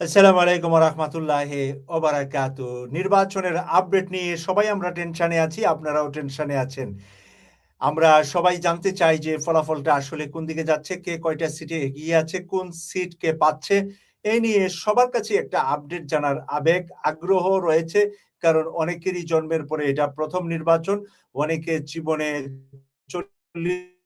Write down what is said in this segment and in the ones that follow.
আসসালামু আলাইকুম রহমতুল্লাহ ওবারাকাত। নির্বাচনের আপডেট নিয়ে সবাই আমরা টেনশনে আছি, আপনারাও টেনশনে আছেন। আমরা সবাই জানতে চাই যে ফলাফলটা আসলে কোন দিকে যাচ্ছে, কে কয়টা সিটে এগিয়ে আছে, কোন সিট কে পাচ্ছে, এই নিয়ে সবার কাছে একটা আপডেট জানার আবেগ, আগ্রহ রয়েছে, কারণ অনেকেরই জন্মের পরে এটা প্রথম নির্বাচন অনেকে জীবনে চল্লিশ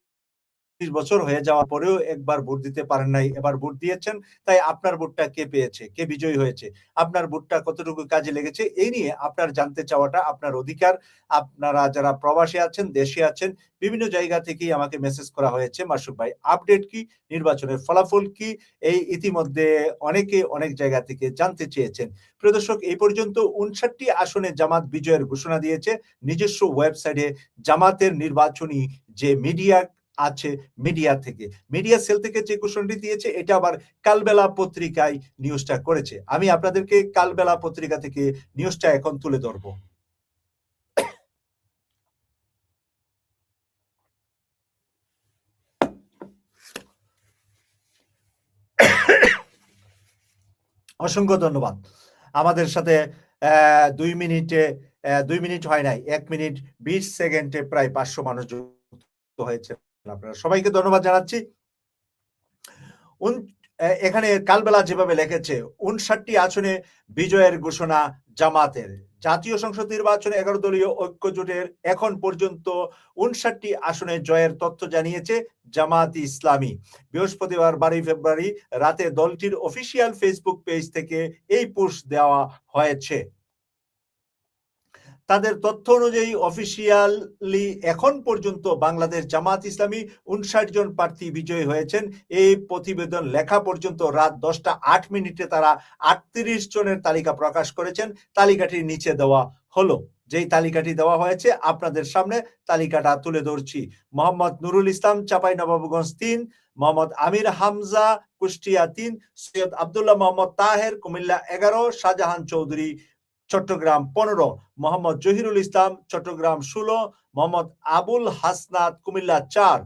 বছর হয়ে যাওয়ার পরেও একবার ভোট দিতে পারেন নাই, এবার ভোট দিয়েছেন, তাই আপনার ভোটটা কে পেয়েছে, কে বিজয়ী হয়েছে, আপনার ভোটটা কতটুকু কাজে লেগেছে, এই নিয়ে আপনার জানতে চাওয়াটা আপনার অধিকার, আপনারা যারা প্রবাসে আছেন, দেশে আছেন, বিভিন্ন জায়গা থেকেই আমাকে মেসেজ করা হয়েছে মাসুক ভাই আপডেট কি, নির্বাচনের ফলাফল কি, এই ইতিমধ্যে অনেকে অনেক জায়গা থেকে জানতে চেয়েছেন। প্রিয় দর্শক, এই পর্যন্ত উনষাটটি আসনে জামাত বিজয়ের ঘোষণা দিয়েছে, নিজস্ব ওয়েবসাইটে জামাতের নির্বাচনী যে মিডিয়া আছে মিডিয়া থেকে। মিডিয়া সেল থেকে যে ঘোষণাটি দিয়েছে, এটা আবার কালবেলা পত্রিকায় নিউজটা করেছে। আমি আপনাদেরকে কালবেলা পত্রিকা থেকে নিউজটা এখন তুলে ধরবো। অসংখ্য ধন্যবাদ। আমাদের সাথে দুই মিনিটে দুই মিনিট হয় নাই, এক মিনিট বিশ সেকেন্ডে প্রায় পাঁচশো মানুষ যুক্ত হয়েছে। আপনারা সবাইকে ধন্যবাদ জানাচ্ছি। এখানে কালবেলা যেভাবে লিখেছে, উনষাটটি আসনে বিজয়ের ঘোষণা জামাতের। জাতীয় সংসদ নির্বাচনে এগারো দলীয় ঐক্য জোটের এখন পর্যন্ত উনষাটটি আসনে জয়ের তথ্য জানিয়েছে জামাত ইসলামী। বৃহস্পতিবার বারোই ফেব্রুয়ারি রাতে দলটির অফিসিয়াল ফেসবুক পেজ থেকে এই পোস্ট দেওয়া হয়েছে। তাদের তথ্য অনুযায়ী অফিসিয়ালি এখন পর্যন্ত বাংলাদেশ জামাত ইসলামী উনষাট জন প্রার্থী বিজয়ী হয়েছেন। এই প্রতিবেদন লেখা পর্যন্ত রাত দশটা আট মিনিটে তারা আটত্রিশ জনের তালিকা প্রকাশ করেছেন। তালিকাটি নিচে দেওয়া হলো। যেই তালিকাটি দেওয়া হয়েছে, আপনাদের সামনে তালিকাটা তুলে ধরছি। মোহাম্মদ নুরুল ইসলাম, চাপাই নবাবগঞ্জ তিন, মোহাম্মদ আমির হামজা, কুষ্টিয়া তিন, সৈয়দ আবদুল্লাহ মোহাম্মদ তাহের, কুমিল্লা এগারো, শাহজাহান চৌধুরী চট্টগ্রাম পনেরো, মোহাম্মদ জহিরুল ইসলাম চট্টগ্রাম ষোলো, মোহাম্মদ আবুল হাসনাত কুমিল্লা চার,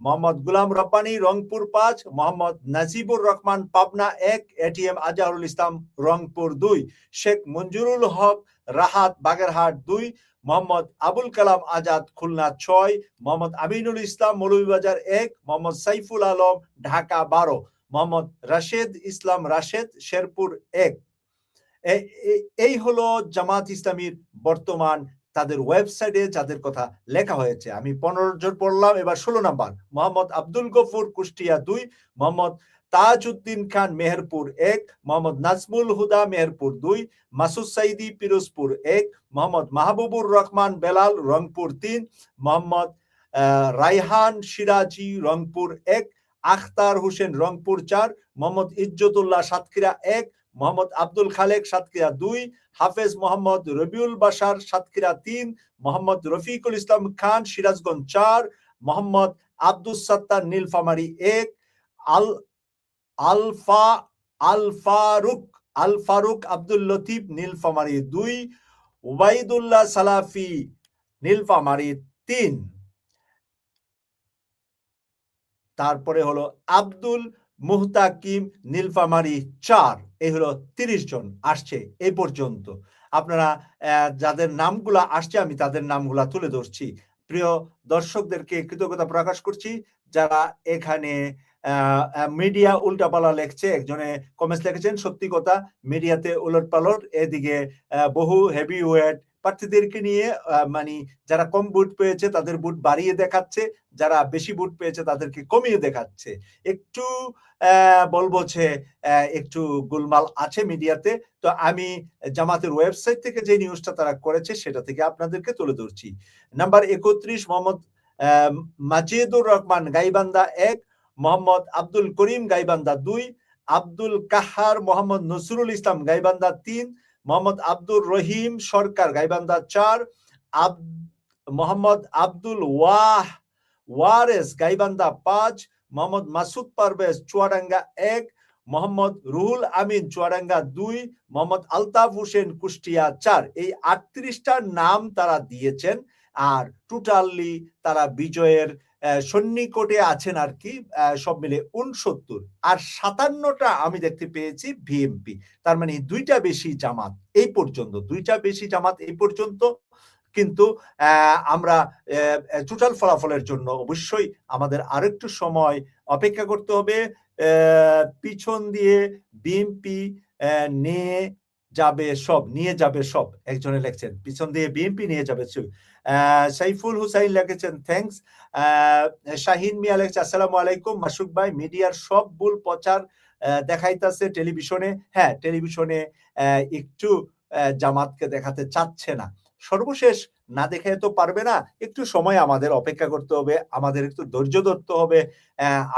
মোহাম্মদ গুলাম রব্বানি রংপুর পাঁচ, মোহাম্মদ নাজিবুর রহমান পাবনা এক এটিএম আজাহুল ইসলাম রংপুর দুই, শেখ মঞ্জুরুল হক রাহাত বাগেরহাট দুই, মোহাম্মদ আবুল কালাম আজাদ খুলনা ছয়, মোহাম্মদ আমিনুল ইসলাম মৌলভীবাজার এক, মোহাম্মদ সাইফুল আলম ঢাকা বারো, মোহাম্মদ রাশেদ ইসলাম রাশেদ শেরপুর এক। এই হলো জামাত ইসলামীর বর্তমান তাদের ওয়েবসাইটে যাদের কথা লেখা হয়েছে। আমি পনেরো জন পড়লাম, এবার ষোলো নাম্বার। মোহাম্মদ আব্দুল গফুর কুষ্টিয়া দুই, মোহাম্মদ তাজউদ্দিন খান মেহেরপুর এক, মোহাম্মদ নাজমুল হুদা মেহেরপুর দুই, মাসুদ সাইদি পিরোজপুর এক, মোহাম্মদ মাহবুবুর রহমান বেলাল রংপুর তিন, মোহাম্মদ রাইহান সিরাজি রংপুর এক, আখতার হোসেন রংপুর চার, মোহাম্মদ ইজ্জতুল্লাহ সাতক্ষীরা এক মোহাম্মদ আব্দুল খালেক সাতক্ষীরা দুই, হাফেজ মোহাম্মদ রবিউল বাসার সাতক্ষীরা তিন, মোহাম্মদ রফিকুল ইসলাম খান সিরাজগঞ্জ চার, মোহাম্মদ আব্দুল সত্তার নীলফামারি এক, আল, আলফা আল ফারুক আল ফারুক আব্দুল লতিফ নীলফামারি দুই ওবাইদুল্লাহ সালাফি নীলফামারি তিন। তারপরে হলো আব্দুল মুহতাকিম নীলফামারি চার। এই হলো তিরিশ জন আসছে এই পর্যন্ত। আপনারা যাদের নামগুলা আসছে, আমি তাদের নামগুলা তুলে ধরছি। প্রিয় দর্শকদেরকে কৃতজ্ঞতা প্রকাশ করছি যারা এখানে মিডিয়া উল্টাপালা লেখছে, একজনে কমেন্টস লিখেছেন, সত্যি কথা, মিডিয়াতে উলট পালট এদিকে বহু হেভি ওয়েট প্রার্থীদেরকে নিয়ে মানে যারা কম বুট পেয়েছে তাদের বুট বাড়িয়ে দেখাচ্ছে, যারা বেশি বুট পেয়েছে তাদেরকে কমিয়ে দেখাচ্ছে। একটু বলব যে একটু গোলমাল আছে মিডিয়াতে। তো আমি জামাতের ওয়েবসাইট থেকে যে নিউজটা তারা করেছে সেটা থেকে আপনাদেরকে তুলে ধরছি। নাম্বার একত্রিশ, মোহাম্মদ মাজিদুর রহমান গাইবান্দা এক, মোহাম্মদ আব্দুল করিম গাইবান্দা দুই, আব্দুল কাহার, মোহাম্মদ নসরুল ইসলাম গাইবান্দা তিন মোহাম্মদ আব্দুর রহিম সরকার, গাইবান্ধা চার, আব, মোহাম্মদ আব্দুল ওয়াহ ওয়ারেস, গাইবান্ধা পাঁচ, মোহাম্মদ মাসুদ পারভেজ চুয়াডাঙ্গা এক, মোহাম্মদ রুহুল আমিন চুয়াডাঙ্গা দুই, মোহাম্মদ আলতাফ হোসেন কুষ্টিয়া চার। এই আটত্রিশটা নাম তারা দিয়েছেন আর টোটালি তারা বিজয়ের সন্নিকটে আছেন আর কি সব মিলে উনসত্তর আর সাতান্নটা আমি দেখতে পেয়েছি বিএমপি তার মানে দুইটা বেশি জামাত, এই পর্যন্ত, দুইটা বেশি জামাত এই পর্যন্ত। কিন্তু আমরা টোটাল ফলাফলের জন্য অবশ্যই আমাদের আরেকটু সময় অপেক্ষা করতে হবে। পিছন দিয়ে বিএনপি নিয়ে যাবে সব, নিয়ে যাবে সব। একজনে লেখছেন, পিছন দিয়ে বিএনপি নিয়ে যাবে সাইফুল হুসাইন লিখেছেন থ্যাঙ্কস শাহিন মিয়া লেখছে, আসসালামু আলাইকুম। মাসুক ভাই, মিডিয়ার সব ভুল প্রচার দেখাইতাছে টেলিভিশনে। হ্যাঁ টেলিভিশনে একটু জামাতকে দেখাতে চাচ্ছে না। সর্বশেষ না দেখে তো পারবে না। একটু সময় আমাদের অপেক্ষা করতে হবে, আমাদের একটু ধৈর্য ধরতে হবে।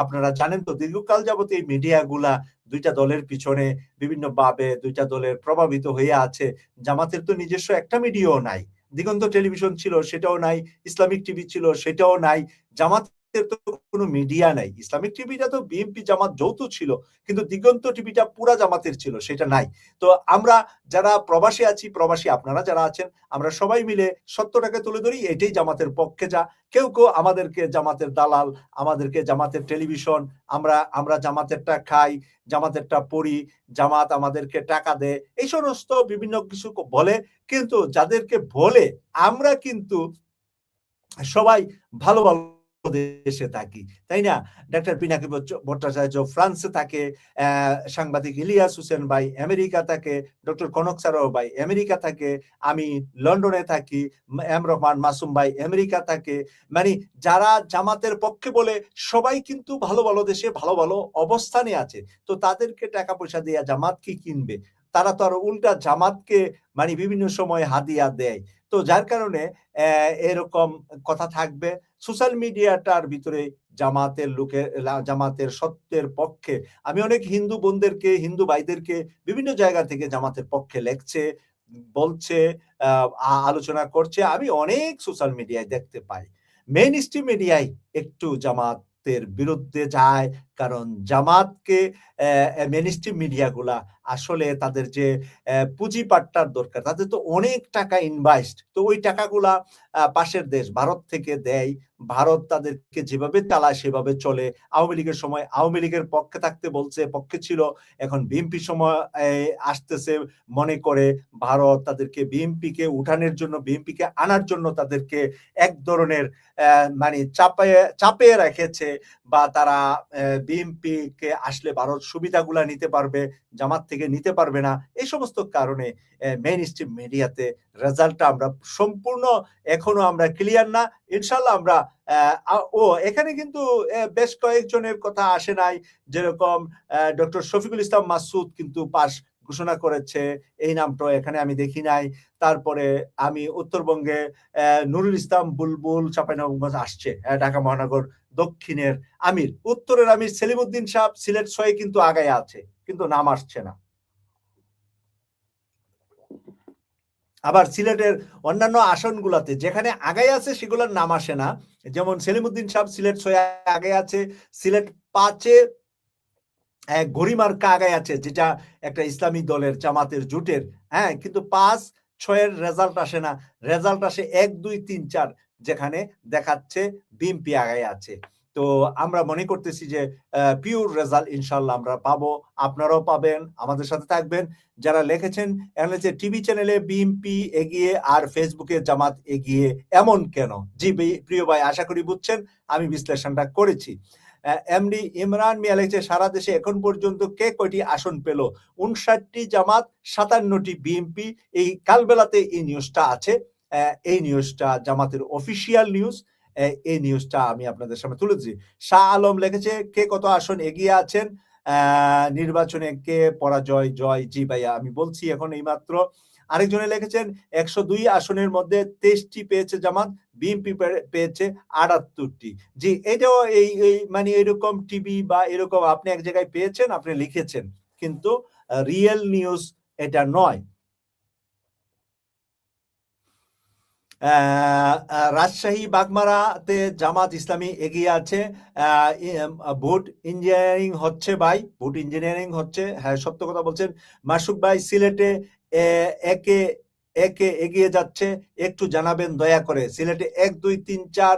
আপনারা জানেন তো, দীর্ঘকাল যাবত এই মিডিয়াগুলা দুইটা দলের পিছনে বিভিন্ন ভাবে দুইটা দলের প্রভাবিত হয়ে আছে। জামাতের তো নিজস্ব একটা মিডিয়াও নাই। দিগন্ত টেলিভিশন ছিল সেটাও নাই ইসলামিক টিভি ছিল সেটাও নাই জামাতের তো কোনো মিডিয়া নাই। ইসলামিক টিভিটা তো বিএনপি জামাত যৌথ ছিল, কিন্তু দিগন্ত টিভিটা পুরা জামাতের ছিল, সেটা নাই। তো আমরা যারা প্রবাসী আছি, প্রবাসী আপনারা যারা আছেন, আমরা সবাই মিলে সত্যটাকে তুলে ধরি, এটাই জামাতের পক্ষে যা। কেউ কেউ আমাদেরকে জামাতের দালাল, আমাদেরকে জামাতের টেলিভিশন, আমরা আমরা জামাতেরটা খাই, জামাতেরটা পড়ি, জামাত আমাদেরকে টাকা দেয়, এই সমস্ত বিভিন্ন কিছু বলে, কিন্তু যাদেরকে বলে, আমরা কিন্তু সবাই ভালো ভালো দেশে থাকি, তাই না? ডাক্তার পিনাকি ভট্টাচার্য ফ্রান্সে থাকে সাংবাদিক ইলিয়াস হোসেন ভাই আমেরিকা থাকে, ডক্টর কনক সারাও ভাই আমেরিকা থাকে, আমি লন্ডনে থাকি এম রহমান মাসুম ভাই আমেরিকা থাকে মানে যারা জামাতের পক্ষে বলে সবাই কিন্তু ভালো ভালো দেশে ভালো ভালো অবস্থানে আছে, তো তাদেরকে টাকা পয়সা দিয়ে জামাত কি কিনবে? তারা তো আর উল্টা জামাতকে মানে বিভিন্ন সময় হাদিয়া দেয় তো যার কারণে এরকম কথা থাকবে। সোশ্যাল মিডিয়াটার ভিতরে জামাতের লোকের জামাতের সত্যের পক্ষে, আমি অনেক হিন্দু বোনদেরকে, হিন্দু ভাইদেরকে বিভিন্ন জায়গা থেকে জামাতের পক্ষে লেখছে, বলছে আলোচনা করছে। আমি অনেক সোশ্যাল মিডিয়ায় দেখতে পাই। মেইন স্ট্রিম মিডিয়ায় একটু জামাতের বিরুদ্ধে যায় কারণ জামাতকে মেইন স্ট্রিম মিডিয়াগুলা আসলে তাদের যে আহ, পুঁজিপাট্টার দরকার তাদের তো অনেক টাকা ইনভেস্ট তো ওই টাকাগুলা পাশের দেশ ভারত থেকে দেয়। ভারত তাদেরকে যেভাবে চালায় সেভাবে চলে। আওয়ামী লীগের সময় আওয়ামী লীগের পক্ষে থাকতে বলছে পক্ষে ছিল। এখন বিএনপি সময় আসতেছে মনে করে। ভারত তাদেরকে বিএনপি কে উঠানোর জন্য বিএনপি কে আনার জন্য তাদেরকে এক ধরনের মানে চাপে চাপে রেখেছে বা তারা বিএনপি কে আসলে ভারত সুবিধাগুলা নিতে পারবে, জামাত থেকে নিতে পারবে না, এই সমস্ত কারণে মেইন স্ট্রিম মিডিয়াতে রেজাল্টটা আমরা সম্পূর্ণ এখনও আমরা ক্লিয়ার না। ইনশাল্লাহ আমরা ও, এখানে কিন্তু বেশ কয়েকজনের কথা আসে নাই, যেরকম ডক্টর শফিকুল ইসলাম মাসুদ কিন্তু পাশ ঘোষণা করেছে, এই নামটা এখানে আমি দেখি নাই। তারপরে আমি উত্তরবঙ্গে নুরুল ইসলাম বুলবুল চাঁপাইনবাবগঞ্জ আসছে ঢাকা মহানগর দক্ষিণের আমির, উত্তরের আমির সেলিমউদ্দিন সাহেব সিলেট ছয়ে কিন্তু আগায় আছে, কিন্তু নাম আসছে না। আবার সিলেটের অন্যান্য আসনগুলাতে যেখানে আগায় আছে সেগুলোর নাম আসে না। যেমন সেলিমউদ্দিন সাহেব সিলেট ছয়ে আগে আছে, সিলেট পাঁচে গরিমার্কা আগায় আছে, যেটা একটা ইসলামী দলের জামাতের জোটের। হ্যাঁ কিন্তু পাঁচ ছয়ের রেজাল্ট আসে না। রেজাল্ট আসে এক, দুই, তিন, চার। যেখানে দেখাচ্ছে বিএমপি আগায় আছে। তো আমরা মনে করতেছি যে পিওর রেজাল্ট ইনশাল্লাহ আমরা পাবো। আপনারাও পাবেন, আমাদের সাথে থাকবেন। যারা লিখেছেন যে টিভি চ্যানেলে বিএমপি এগিয়ে আর ফেসবুকে জামাত এগিয়ে এমন কেন? জি প্রিয় ভাই, আশা করি বুঝছেন, আমি বিশ্লেষণটা করেছি। এমডি ইমরান মিয়া লিখছে, সারা দেশে এখন পর্যন্ত কে কয়টি আসন পেল? উনষাটটি জামাত, সাতান্নটি বিএমপি এই কালবেলাতে এই নিউজটা আছে। এই নিউজটা জামাতের অফিসিয়াল নিউজ। এই নিউজটা আমি আপনাদের সামনে তুলেছি। শাহ আলম লিখেছে, কে কত আসন এগিয়ে আছেন? নির্বাচনে কে পরাজয়, জয়, জি ভাইয়া, আমি বলছি এখন এইমাত্র। আরেকজনে লিখেছেন, একশো দুই আসনের মধ্যে তেইশটি পেয়েছে জামাত, বিএনপি পেয়েছে আটাত্তরটি। জি, এটাও এই মানে এরকম টিভি বা এরকম আপনি এক জায়গায় পেয়েছেন, আপনি লিখেছেন। কিন্তু রিয়েল নিউজ এটা নয় আহ, আহ, রাজশাহী বাগমারাতে জামাত ইসলামী এগিয়ে আছে। ভোট ইঞ্জিনিয়ারিং হচ্ছে ভাই, ভোট ইঞ্জিনিয়ারিং হচ্ছে। হ্যাঁ সত্য কথা বলছেন। মাসুক ভাই, সিলেটে একে একে এগিয়ে যাচ্ছে। একটু জানাবেন দয়া করে। সিলেটে এক, দুই, তিন, চার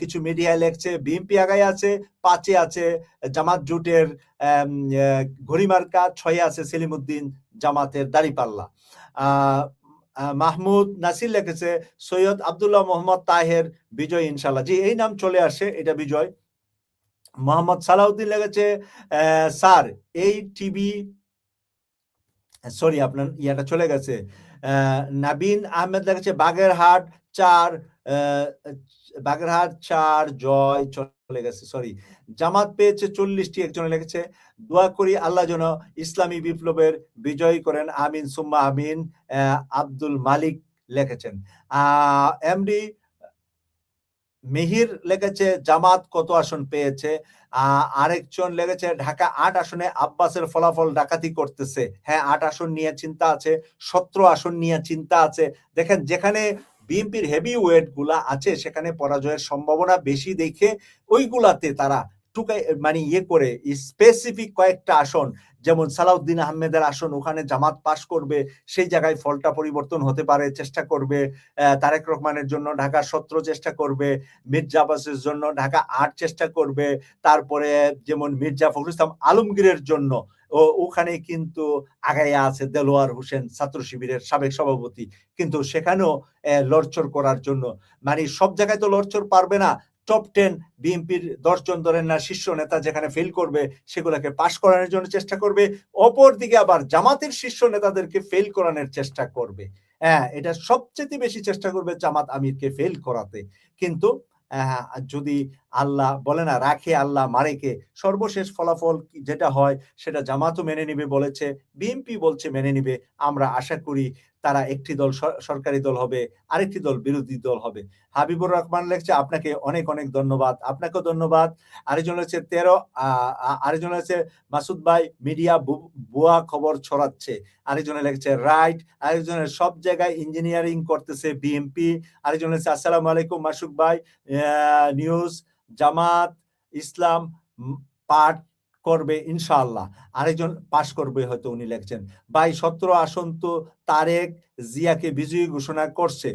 কিছু মিডিয়ায় লেখছে। বিএনপি আগায় আছে, পাঁচে আছে জামাত জুটের ঘড়িমার্কা, ছয়ে আছে সেলিমুদ্দিন জামাতের দাড়িপাল্লা। মাহমুদ নাসির লিখেছে, সৈয়দ আব্দুল্লাহ মোহাম্মদ তাহের বিজয় ইনশাল্লাহ জি, এই নাম চলে আসে, এটা বিজয়। মোহাম্মদ সালাউদ্দিন লেগেছে স্যার, এই টিভি, সরি, আপনার ইয়াটা চলে গেছে। নাবিন আহমেদ লেগেছে বাগেরহাট চার বাগেরহাট চার জয় সরি জামাত পেয়েছে চল্লিশটি, একজনে দোয়া করি আল্লাহ যেন ইসলামী বিপ্লবের বিজয় করেন, আমিন, সুম্মা আমিন আব্দুল মালিক এমডি মিহির লেগেছে জামাত কত আসন পেয়েছে? আরেকজন লেগেছে ঢাকা আট আসনে আব্বাসের ফলাফল ডাকাতি করতেছে। হ্যাঁ আট আসন নিয়ে চিন্তা আছে, সতেরো আসন নিয়ে চিন্তা আছে। দেখেন, যেখানে বিএনপির হেভি ওয়েটগুলা আছে সেখানে পরাজয়ের সম্ভাবনা বেশি দেখে ওইগুলাতে তারা মানে ইয়ে করে স্পেসিফিক কয়েকটা আসন, যেমন সালাউদ্দিন আহমেদের আসন, ওখানে জামাত পাশ করবে, সেই জায়গায় ফলটা পরিবর্তন হতে পারে, চেষ্টা করবে তারেক রহমানের জন্য ঢাকা সতেরো চেষ্টা করবে, মির্জা জন্য ঢাকা আট চেষ্টা করবে, তারপরে যেমন মির্জা ফখরুল ইসলাম আলমগীরের জন্য, ও, ওখানে কিন্তু আগাইয়া আছে দেলোয়ার হোসেন, ছাত্র শিবিরের সাবেক সভাপতি, কিন্তু সেখানেও লড়চড় করার জন্য মানে সব জায়গায় তো লড়চড় পারবে না টপ টেন বিএনপির দশজন ধরেন না শীর্ষ নেতা যেখানে ফেল করবে সেগুলোকে পাশ করানোর জন্য চেষ্টা করবে। অপর দিকে আবার জামাতের শীর্ষ নেতাদেরকে ফেল করানোর চেষ্টা করবে। হ্যাঁ এটা সবচেয়ে বেশি চেষ্টা করবে জামাত আমিরকে ফেল করাতে। কিন্তু আহ, যদি আল্লাহ বলে না রাখে আল্লাহ মারেকে সর্বশেষ ফলাফল যেটা হয় সেটা জামাতও মেনে নিবে বলেছে বিএনপি বলছে মেনে নিবে। আমরা আশা করি তারা একটি দল সরকারি দল হবে, আরেকটি দল বিরোধী দল হবে। হাবিবুর রহমান লেখছে, আপনাকে অনেক অনেক ধন্যবাদ। আপনাকেও ধন্যবাদ। আরেকজন হচ্ছে তেরো আরেকজন হচ্ছে মাসুদ ভাই, মিডিয়া ভুয়া খবর ছড়াচ্ছে। আরেকজনে লেখছে, রাইট। আরেকজনের সব জায়গায় ইঞ্জিনিয়ারিং করতেছে বিএমপি আরেকজন হচ্ছে আসসালামু আলাইকুম মাসুক ভাই নিউজ জামাত ইসলাম পাঠ করবে ইনশাআল্লাহ। আরেকজন পাশ করবে হয়তো উনি লেখছেন, ভাই, সতেরো আসন তো তারেক জিয়াকে বিজয়ী ঘোষণা করছে।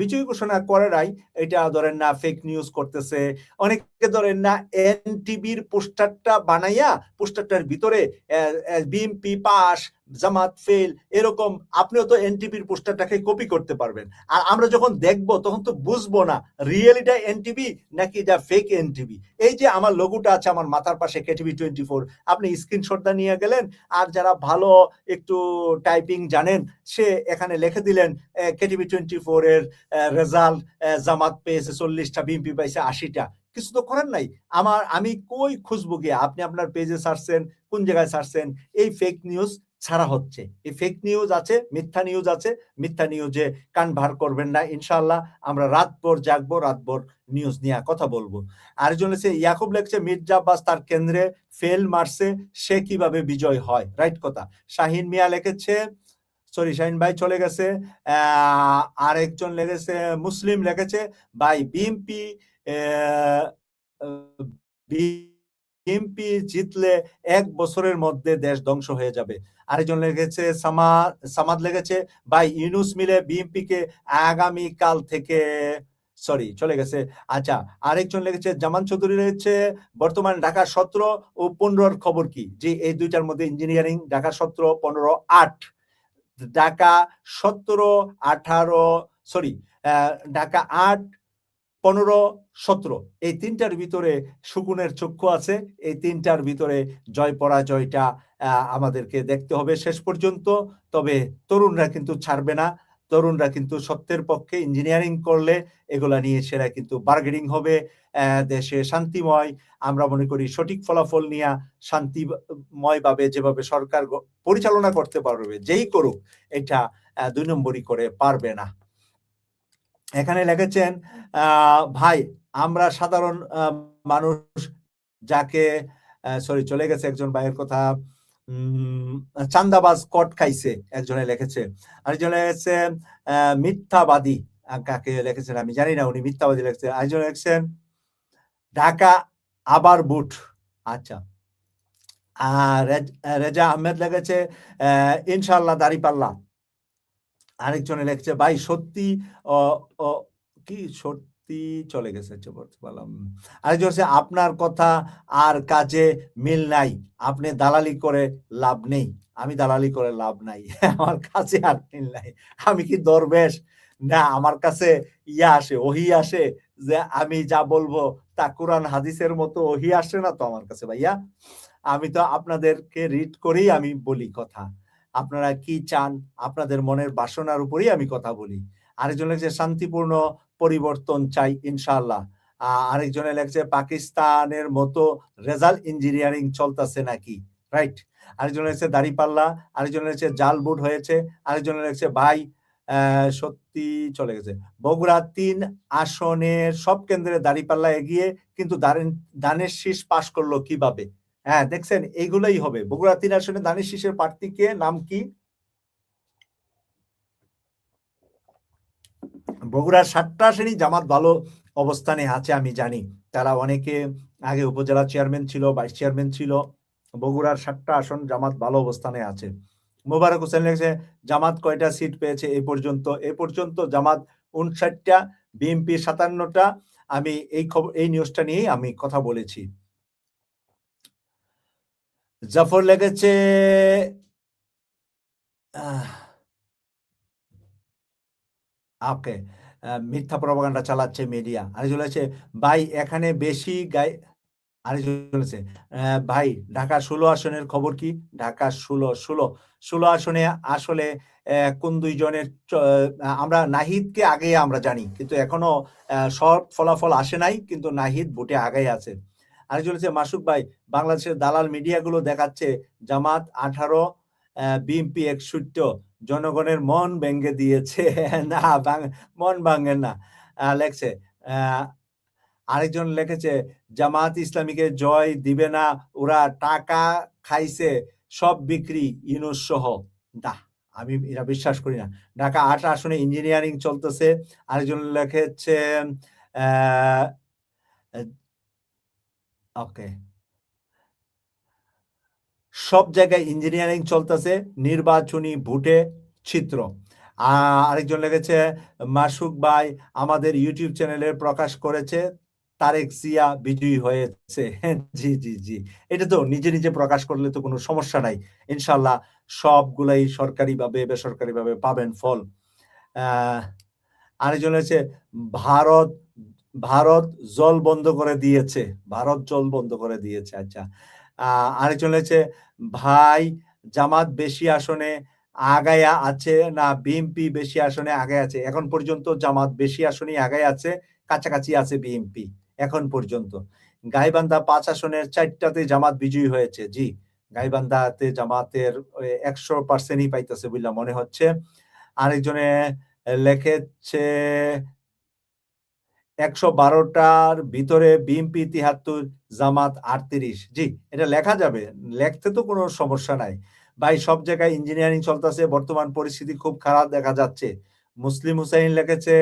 বিজয়ী ঘোষণা করারাই এটা ধরেন না ফেক নিউজ করতেছে। অনেকে ধরেন না এনটিভির পোস্টারটা বানাইয়া পোস্টারটার ভিতরে বিএমপি পাস, জামাত ফেল, এরকম আপনিও তো এনটিভির পোস্টারটাকে কপি করতে পারবেন। আর আমরা যখন দেখব, তখন তো বুঝব না রিয়েলিটা এনটিভি নাকি এটা ফেক এনটিভি? এই যে আমার লোগোটা আছে আমার মাথার পাশে কেটিভি টোয়েন্টি ফোর, আপনি স্ক্রিনশটটা নিয়ে গেলেন, আর যারা ভালো একটু টাইপিং জানেন, সে এখানে লিখে দিলেন কেটিভি টোয়েন্টি ফোর এর রেজাল্ট জামাত পেয়েছে চল্লিশটা বিএমপি পাইছে আশিটা। কিছু তো করার নাই। আমার, আমি কই খুঁজবো গিয়ে? আপনি আপনার পেজে সারছেন, কোন জায়গায় সারছেন? এই ফেক নিউজ ছাড়া হচ্ছে। এই ফেক নিউজ আছে, মিথ্যা নিউজ আছে। মিথ্যা নিউজে কান ভার করবেন না ইনশাল্লাহ আমরা রাতভর জাগবো, রাতভর নিউজ নিয়ে কথা বলব। আর আরেকজন হচ্ছে ইয়াকুব লেখছে, মির্জা আব্বাস তার কেন্দ্রে ফেল মারছে, সে কীভাবে বিজয় হয়? রাইট কথা। শাহিন মিয়া লিখেছে সরি শাহিন ভাই চলে গেছে। আরেকজন লেগেছে, মুসলিম লিখেছে ভাই বিএমপি বিএমপি জিতলে এক বছরের মধ্যে দেশ ধ্বংস হয়ে যাবে। আরেকজন লেগেছে সামাদ সামাদ লেগেছে। ভাই, ইউনুস মিলে বিএমপি কে আগামী কাল থেকে সরি চলে গেছে। আচ্ছা আরেকজন লেগেছে, জামান চৌধুরী রয়েছে বর্তমান ঢাকা সতেরো ও পনেরোর খবর কি? যে, এই দুইটার মধ্যে ইঞ্জিনিয়ারিং ঢাকা সতেরো, পনেরো, আট। ঢাকা সতেরো, আঠারো সরি ঢাকা আট, পনেরো, সতেরো। এই তিনটার ভিতরে শুকুনের চক্ষু আছে। এই তিনটার ভিতরে জয় পরাজয়টা আমাদেরকে দেখতে হবে শেষ পর্যন্ত। তবে তরুণরা কিন্তু ছাড়বে না। তরুণরা কিন্তু সত্যের পক্ষে ইঞ্জিনিয়ারিং করলে এগুলা নিয়ে সেরা কিন্তু বার্গেনিং হবে দেশে শান্তিময়। আমরা মনে করি সঠিক ফলাফল নিয়ে শান্তিময় ভাবে যেভাবে সরকার পরিচালনা করতে পারবে, যেই করুক, এটা দুই নম্বরই করে পারবে না। এখানে লিখেছেন ভাই, আমরা সাধারণ মানুষ যাকে সরি চলে গেছে একজন ভাইয়ের কথা। চান্দাবাজ কট খাইছে, একজনে লিখেছে। আরেকজনে লিখেছে মিথ্যাবাদী কাকে লিখেছেন আমি জানি না, উনি মিথ্যাবাদী লিখেছেন আরেকজন লিখেছেন, ঢাকা আবার বুট। আচ্ছা। আর রেজা আহমেদ লেগেছে ইনশাল্লাহ দাঁড়িপাল্লা আরেকজনে লিখছে, ভাই সত্যি কি সত্যি চলে গেছে বলতে পারলাম আরেকজন হচ্ছে আপনার কথা আর কাজে মিল নাই। আপনি দালালি করে লাভ নেই। আমি দালালি করে লাভ নাই। আমার কাছে আর মিল নাই। আমি কি দরবেশ? না, আমার কাছে ইয়া আসে, ওহি আসে যে আমি যা বলব তা কোরআন হাদিসের মতো ওহি আসে না তো আমার কাছে ভাইয়া। আমি তো আপনাদেরকে রিড করেই আমি বলি কথা। আপনারা কি চান? আপনাদের মনের বাসনার উপরেই আমি কথা বলি। আরেকজন লিখছে শান্তিপূর্ণ পরিবর্তন চাই ইনশাআল্লাহ। আহ, আরেকজনে লেখছে পাকিস্তানের মতো রেজাল্ট ইঞ্জিনিয়ারিং চলতেছে নাকি? রাইট আরেকজন লিখছে দাড়িপাল্লা। আরেকজন লিখছে জাল বুট হয়েছে। আরেকজন লেখছে ভাই সত্যি চলে গেছে। বগুড়া তিন আসনের সব কেন্দ্রে দাড়িপাল্লা এগিয়ে কিন্তু দানের শীষ পাশ করল কীভাবে? হ্যাঁ দেখছেন এইগুলোই হবে। বগুড়া তিন আসনে দানের শীষের প্রার্থীকে নাম কি? বগুড়ার সাতটা আসনেই জামাত ভালো অবস্থানে আছে, আমি জানি। তারা অনেকে আগে উপজেলা চেয়ারম্যান ছিল, ভাইস চেয়ারম্যান ছিল। বগুড়ার সাতটা আসন জামাত ভালো অবস্থানে আছে। মোবারক হোসেন লিখেছে, জামাত কয়টা সিট পেয়েছে এ পর্যন্ত? এ পর্যন্ত জামাত উনষাটটা বিএনপি সাতান্নটা। আমি এই খবর এই নিউজটা নিয়েই আমি কথা বলেছি। জাফর লেগেছে ওকে মিথ্যা প্রপাগান্ডা চালাচ্ছে মিডিয়া আরেকজন চলেছে ভাই এখানে বেশি গাই বলেছে আহ, ভাই ঢাকা ষোলো আসনের খবর কি? ঢাকা ষোলো ষোলো। ষোলো আসনে আসলে কোন দুইজনের আমরা নাহিদকে আগে আমরা জানি। কিন্তু এখনও সব ফলাফল আসে নাই কিন্তু নাহিদ ভোটে আগে আছে। আরেকজন চলেছে মাসুক ভাই বাংলাদেশের দালাল মিডিয়াগুলো দেখাচ্ছে জামাত আঠারো বিএমপি একষট্টি জনগণের মন ভেঙে দিয়েছে। না মন ভাঙে না। লেখছে আরেকজন লিখেছে জামাত ইসলামীকে জয় দিবে না, ওরা টাকা খাইছে, সব বিক্রি ইউনুস সহ। না আমি এটা বিশ্বাস করি না। ঢাকা আট আসনে ইঞ্জিনিয়ারিং চলতেছে। আরেকজন লিখেছে ওকে। সব জায়গায় ইঞ্জিনিয়ারিং চলতেছে, নির্বাচনী ভোটে চিত্র। আরেকজন লেগেছে, মাসুক ভাই আমাদের ইউটিউব চ্যানেলে প্রকাশ করেছে, তারেক জিয়া বিজয়ী হয়েছে। জি জি জি। এটা তো নিজে নিজে প্রকাশ করলে তো কোনো সমস্যা নাই। ইনশাল্লাহ সবগুলাই সরকারিভাবে, বেসরকারিভাবে পাবেন ফল। আরেকজন হচ্ছে ভারত ভারত জল বন্ধ করে দিয়েছে। ভারত জল বন্ধ করে দিয়েছে আচ্ছা। আরেকজন হচ্ছে ভাই জামাত বেশি আসনে আগায়া আছে না বিএনপি বেশি আসনে আগায় আছে? এখন পর্যন্ত জামাত বেশি আসনে আগায় আছে, কাছাকাছি আছে বিএনপি এখন পর্যন্ত। গাইবান্ধা পাঁচ আসনের চারটাতে জামাত বিজয়ী হয়েছে, জি। গাইবান্ধাতে জামাতের একশো পার্সেন্টই পাইতেছে বললা মনে হচ্ছে। আরেকজনে লেখেছে, একশো বারোটার ভিতরে বিএনপি তিহাত্তর, জামাত আটত্রিশ। জি, এটা লেখা যাবে। লেখতে তো কোনো সমস্যা নাই। ভাই, সব জায়গায় ইঞ্জিনিয়ারিং চলতেছে, বর্তমান পরিস্থিতি খুব খারাপ দেখা যাচ্ছে। মুসলিম হুসাইন লিখেছে,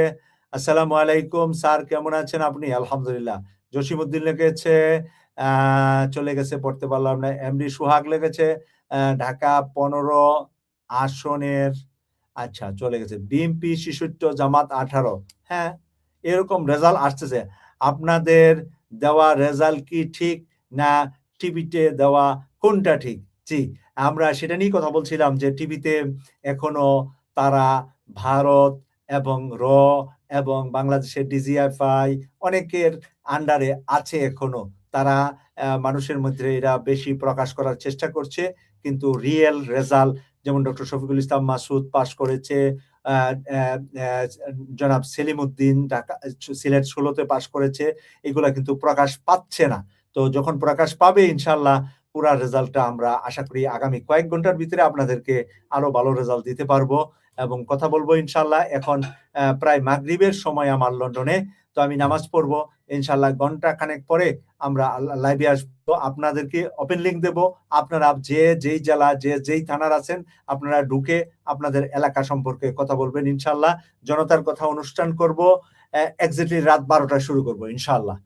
আসসালামু আলাইকুম, স্যার, কেমন আছেন আপনি? আলহামদুলিল্লাহ। জসিম উদ্দিন লিখেছে চলে গেছে, পড়তে পারলাম না। এমডি সুহাগ লিখেছে ঢাকা পনেরো আসনের আচ্ছা চলে গেছে। বিএনপি শিশুত্ব জামাত আঠারো। হ্যাঁ এরকম রেজাল্ট আসতেছে। আপনাদের দেওয়া রেজাল্ট কি ঠিক না টিভিতে দেওয়া কোনটা ঠিক? জি আমরা সেটা নিয়ে কথা বলছিলাম যে টিভিতে এখনও তারা, ভারত এবং র এবং বাংলাদেশের ডিজিএফআই অনেকের আন্ডারে আছে এখনও। তারা মানুষের মধ্যে এরা বেশি প্রকাশ করার চেষ্টা করছে, কিন্তু রিয়েল রেজাল্ট, যেমন ডক্টর শফিকুল ইসলাম মাসুদ পাশ করেছে জনাব সেলিম উদ্দিন ঢাকা, সিলেট ষোলোতে পাশ করেছে, এগুলা কিন্তু প্রকাশ পাচ্ছে না। তো যখন প্রকাশ পাবে, ইনশাল্লাহ পুরা রেজাল্টটা আমরা আশা করি আগামী কয়েক ঘণ্টার ভিতরে আপনাদেরকে আরও ভালো রেজাল্ট দিতে পারব এবং কথা বলব ইনশাল্লাহ এখন প্রায় মাগরিবের সময় আমার লন্ডনে, তো আমি নামাজ পড়ব। ইনশাল্লাহ ঘণ্টা খানেক পরে আমরা লাইভে আসব। আপনাদেরকে ওপেন লিঙ্ক দেব। আপনারা যে, যেই জেলা, যে, যেই থানার আছেন, আপনারা ঢুকে আপনাদের এলাকা সম্পর্কে কথা বলবেন ইনশাল্লাহ জনতার কথা অনুষ্ঠান করব। এক্স্যাক্টলি রাত বারোটায় শুরু করব ইনশাল্লাহ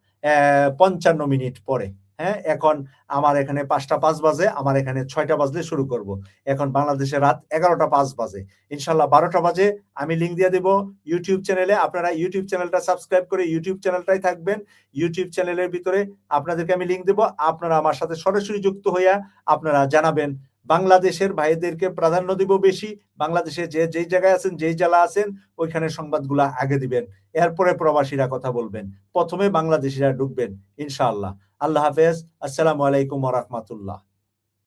পঞ্চান্ন মিনিট পরে। হ্যাঁ এখন আমার এখানে পাঁচটা পাঁচ বাজে, আমার এখানে ছয়টা বাজলে শুরু করব। এখন বাংলাদেশে রাত এগারোটা পাঁচ বাজে। ইনশাল্লাহ বারোটা বাজে, আমি লিঙ্ক দিয়ে দেবো ইউটিউব চ্যানেলে আপনারা ইউটিউব চ্যানেলটা সাবস্ক্রাইব করে ইউটিউব চ্যানেলটাই থাকবেন। ইউটিউব চ্যানেলের ভিতরে আপনাদেরকে আমি লিঙ্ক দেবো। আপনারা আমার সাথে সরাসরি যুক্ত হইয়া আপনারা জানাবেন বাংলাদেশের ভাইদেরকে প্রাধান্য দিব বেশি। বাংলাদেশে যে, যেই জায়গায় আছেন, যেই জেলা আছেন, ওইখানে সংবাদগুলা আগে দিবেন। এরপরে প্রবাসীরা কথা বলবেন। প্রথমে বাংলাদেশিরা ঢুকবেন, ইনশাআল্লাহ। আল্লাহ হাফেজ। আসসালামু আলাইকুম রাহমাতুল্লাহ।